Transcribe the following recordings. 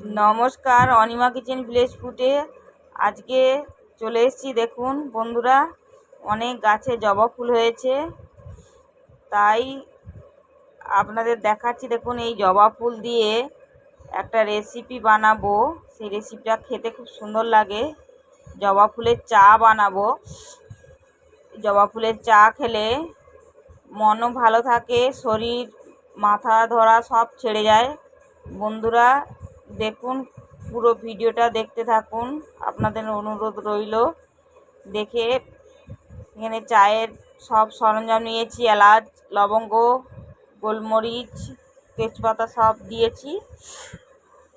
নমস্কার, Anima kitchen village ফুটে আজকে চলে এসেছি, দেখুন বন্ধুরা, অনেক গাছে জবা ফুল হয়েছে, তাই আপনাদের দেখাচ্ছি, দেখুন এই জবা ফুল দিয়ে একটা রেসিপি বানাবো, সেই রেসিপিটা খেতে খুব সুন্দর লাগে, জবা ফুলের চা বানাবো, জবা ফুলের চা খেলে মনও ভালো থাকে, শরীর, মাথা ধরা সব ছেড়ে যায়, বন্ধুরা দেখুন পুরো ভিডিওটা দেখতে থাকুন। আপনাদের অনুরোধ রইল। দেখে এখানে চায়ের সব সরঞ্জাম নিয়েছি এলাচ লবঙ্গ গোলমরিচ তেজপাতা সব দিয়েছি।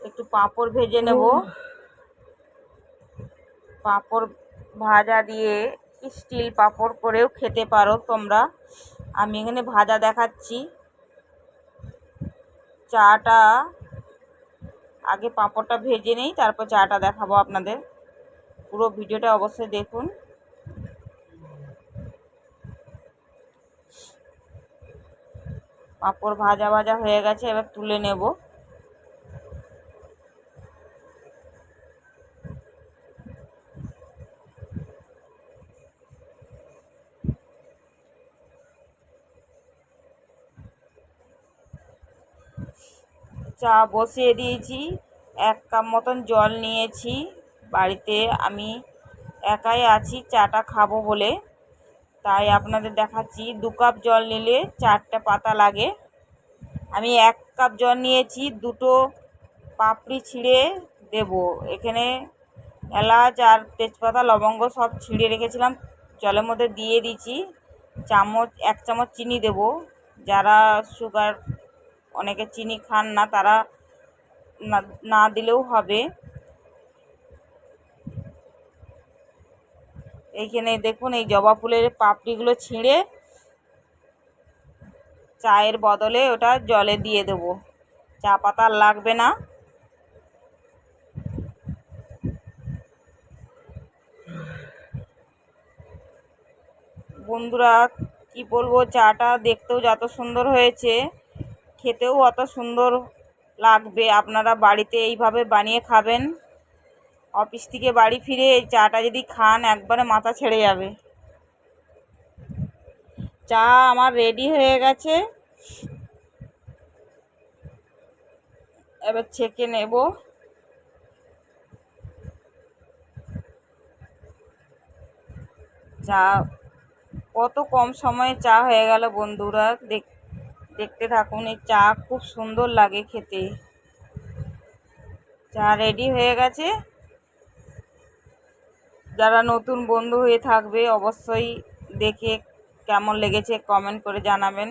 একটু পাঁপড় ভেজে নেব। পাঁপড় ভাজা দিয়ে স্টিল পাঁপড় করেও খেতে পারো তোমরা। আমি এখানে ভাজা দেখাচ্ছি। চাটা আগে পাঁপড়টা ভেজে নেই, তারপর চাটা দেখাবো আপনাদের। পুরো ভিডিওটা অবশ্যই দেখুন। পাঁপড় ভাজা ভাজা হয়ে গেছে, এবার তুলে নেব। চা বসিয়ে দিয়েছি। এক কাপ মতন জল নিয়েছি। বাড়িতে আমি একাই আছি, চাটা খাব বলে। তাই আপনাদের দেখাচ্ছি, দু কাপ জল নিলে চারটে পাতা লাগে। আমি এক কাপ জল নিয়েছি, দুটো পাপড়ি ছিঁড়ে দেব। এখানে এলাচ আর তেজপাতা, লবঙ্গ সব ছিঁড়ে রেখেছিলাম। জলের মধ্যে দিয়ে দিচ্ছি চামচ, এক চামচ চিনি দেব। যারা সুগার অনেকে চিনি খান না, তারা না দিলেও হবে। এইখানে দেখুন, এই জবা ফুলের পাপড়িগুলো ছিঁড়ে চায়ের বদলে ওটা জলে দিয়ে দেবো। চা পাতা লাগবে না। বন্ধুরা, কি বলব, চাটা দেখতেও যত সুন্দর হয়েছে। খেতেও অত সুন্দর লাগবে। আপনারা বাড়িতে এইভাবে বানিয়ে খাবেন। অফিস থেকে বাড়ি ফিরে এই চাটা যদি খান, একবারে মাথা ছেড়ে যাবে। চা আমার রেডি হয়ে গেছে। এবার ছেঁকে নেব। চা, কত কম সময়ে চা হয়ে গেল বন্ধুরা, দেখ দেখতে থাকুন, এই চা খুব সুন্দর লাগে খেতে। চা রেডি হয়ে গেছে। যারা নতুন বন্ধু হয়ে থাকবে, অবশ্যই দেখে কেমন লেগেছে কমেন্ট করে জানাবেন।